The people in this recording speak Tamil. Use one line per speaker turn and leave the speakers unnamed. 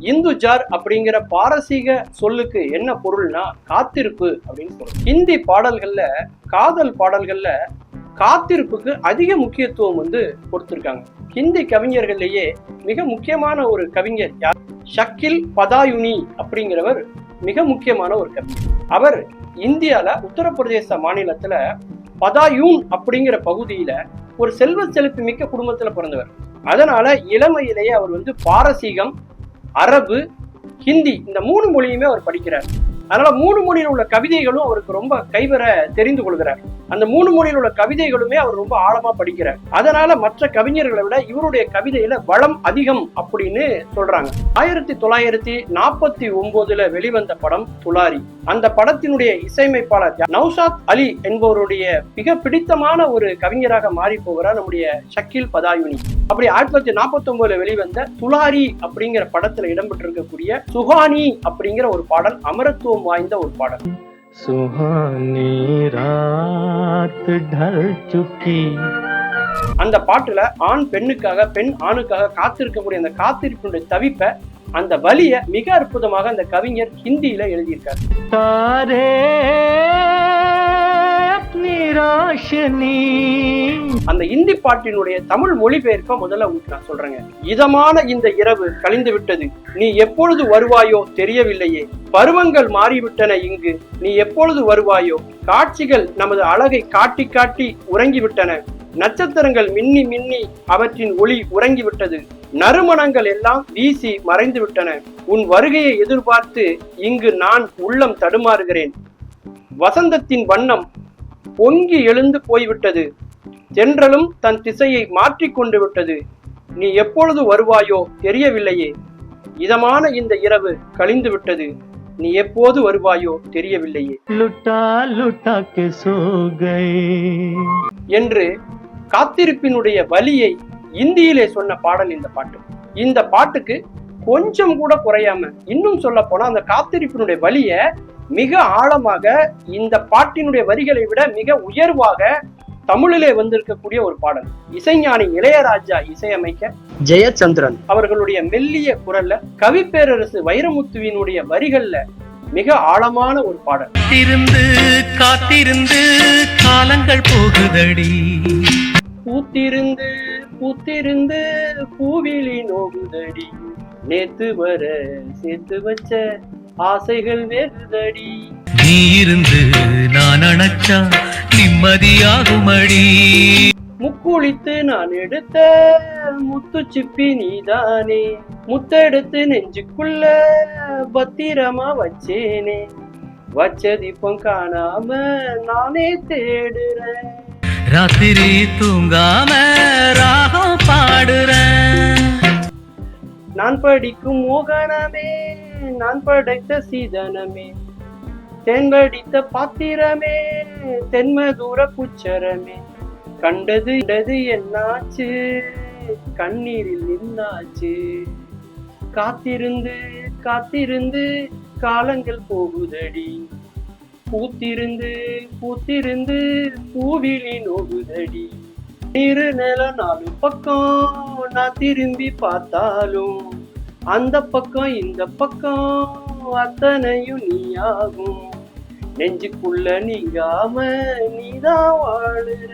இந்துஜார் அப்படிங்கிற பாரசீக சொல்லுக்கு என்ன பொருள்னா காத்திருப்பு அப்படின்னு சொல்றோம். ஹிந்தி பாடல்கள்ல காதல் பாடல்கள்ல காத்திருப்புக்கு அதிக முக்கியத்துவம் வந்து கொடுத்திருக்காங்க. ஹிந்தி கவிஞர்கள்லயே மிக முக்கியமான ஒரு கவிஞர் யார்? ஷக்கில் பதாயுனி அப்படிங்கிறவர் மிக முக்கியமான ஒரு கவிஞர். அவர் இந்தியால உத்தரப்பிரதேச மாநிலத்துல பதாயூன் அப்படிங்கிற பகுதியில ஒரு செல்வ செழிப்பு மிக்க குடும்பத்துல பிறந்தவர். அதனால இளமையிலேயே அவர் வந்து பாரசீகம் அரபு ஹிந்தி இந்த மூணு மொழியுமே அவர் படிக்கிறார். அதனால மூணு மொழியில் உள்ள கவிதைகளும் அவருக்கு ரொம்ப கைவர தெரிந்து கொள்கிறார். அந்த மூணு மொழியில் உள்ள கவிதைகளுமே அவர் ரொம்ப ஆழமா படிக்கிறார். அதனால மற்ற கவிஞர்களை விட இவருடைய கவிதையில வளம் அதிகம் அப்படின்னு சொல்றாங்க. ஆயிரத்தி தொள்ளாயிரத்தி நாற்பத்தி ஒன்பதுல வெளிவந்த படம் துலாரி அந்த படத்தினுடைய இசையமைப்பாளர் நௌசாத் அலி என்பவருடைய மிக பிடித்தமான ஒரு கவிஞராக மாறி போகிறார் நம்முடைய ஷக்கீல் பதாயுனி. அப்படி ஆயிரத்தி தொள்ளாயிரத்தி நாற்பத்தி ஒன்பதுல வெளிவந்த துலாரி அப்படிங்கிற படத்துல இடம்பெற்றிருக்கக்கூடிய சுஹானி அப்படிங்கிற ஒரு பாடல் அமரத்துவம் மகத்துவம் வாய்ந்த ஒரு பாடல். அந்த பாட்டுல ஆண் பெண்ணுக்காக பெண் ஆணுக்காக காத்திருக்கக்கூடிய அந்த காத்திருப்பினுடைய தவிப்பை அந்த வலிய மிக அற்புதமாக அந்த கவிஞர் ஹிந்தியில எழுதியிருக்காரு.
தாரே
அந்த இந்தி பாட்டினுடைய தமிழ் மொழிபெயர்ப்ப முதல்ல உங்களுக்கு நான் சொல்றேங்க. இதமான இந்த இரவு கழிந்து விட்டது. நீ எப்பொழுது வருவாயோ தெரியவில்லையே. பருவங்கள் மாறிவிட்டன இங்கு. நீ எப்பொழுது வருவாயோ. காட்சிகள் நமது அழகை காட்டி காட்டி உறங்கிவிட்டன. நட்சத்திரங்கள் மின்னி மின்னி அவற்றின் ஒளி உறங்கிவிட்டது. நறுமணங்கள் எல்லாம் வீசி மறைந்து விட்டன உன் வருகையை எதிர்பார்த்து இங்கு நான் உள்ளம் தடுமாறுகிறேன். வசந்தத்தின் வண்ணம் பொங்கி எழுந்து போய்விட்டது. தென்றலும் தன் திசையை மாற்றிக் கொண்டு விட்டது. நீ எப்பொழுது வருவாயோ தெரியவில்லையே. இதமான இந்த இரவு கழிந்து விட்டது. நீ எப்போது வருவாயோ தெரியவில்லையே. என்று காத்திருப்பினுடைய வலியை இந்தியிலே சொன்ன பாடல் இந்த பாட்டு. இந்த பாட்டுக்கு கொஞ்சம் கூட குறையாம இன்னும் சொல்ல போனா அந்த காத்திருப்பினுடைய வலிய மிக ஆழமாக இந்த பாட்டினுடைய வரிகளை விட மிக உயர்வாக தமிழிலே வந்திருக்கக்கூடிய ஒரு பாடல். இசைஞானி இளையராஜா இசையமைக்க ஜெயச்சந்திரன். அவர்களுடைய மெல்லிய குரல்ல கவிப்பேரரசு வைரமுத்துவினுடைய வரிகள்ல மிக ஆழமான ஒரு பாடல்.
காத்திருந்து காத்திருந்து காலங்கள் போகுதடி.
பூத்திருந்து பூத்திருந்து பூவிழி நோகுதடி. நேத்து வர சேர்த்து வச்ச ஆசைகள் வேகுதடி
நீ இருந்து நான் அணைச்சா நிம்மதியாகுமடி.
முக்குளித்து நான் எடுத்த முத்து சிப்பி நீதானே. முத்தெடுத்து நெஞ்சுக்குள்ள பத்திரமா வச்சேனே. வச்சதிப்பம் காணாம நானே தேடுறேன்.
ராத்திரி தூங்காம ராகம் பாடுறேன்.
நான் படிக்கும் மோகனமே நான் படைத்த சீதனமே. தேங்கடித்த பாத்திரமே தென்மதூர புச்சரமே. கண்டது இடது என்னாச்சு? கண்ணீரில் நின்னாச்சு. காத்திருந்து காத்திருந்து காலங்கள் போகுதடி. பூத்திருந்து பூத்திருந்து பூவிழி நோகுதடி. இரு நில நாலு பக்கம் நான் திரும்பி பார்த்தாலும் அந்த பக்கம் இந்த பக்கம் அத்தனையும் நீயாகும். நெஞ்சுக்குள்ள நீங்காம நீதான் வாழுற.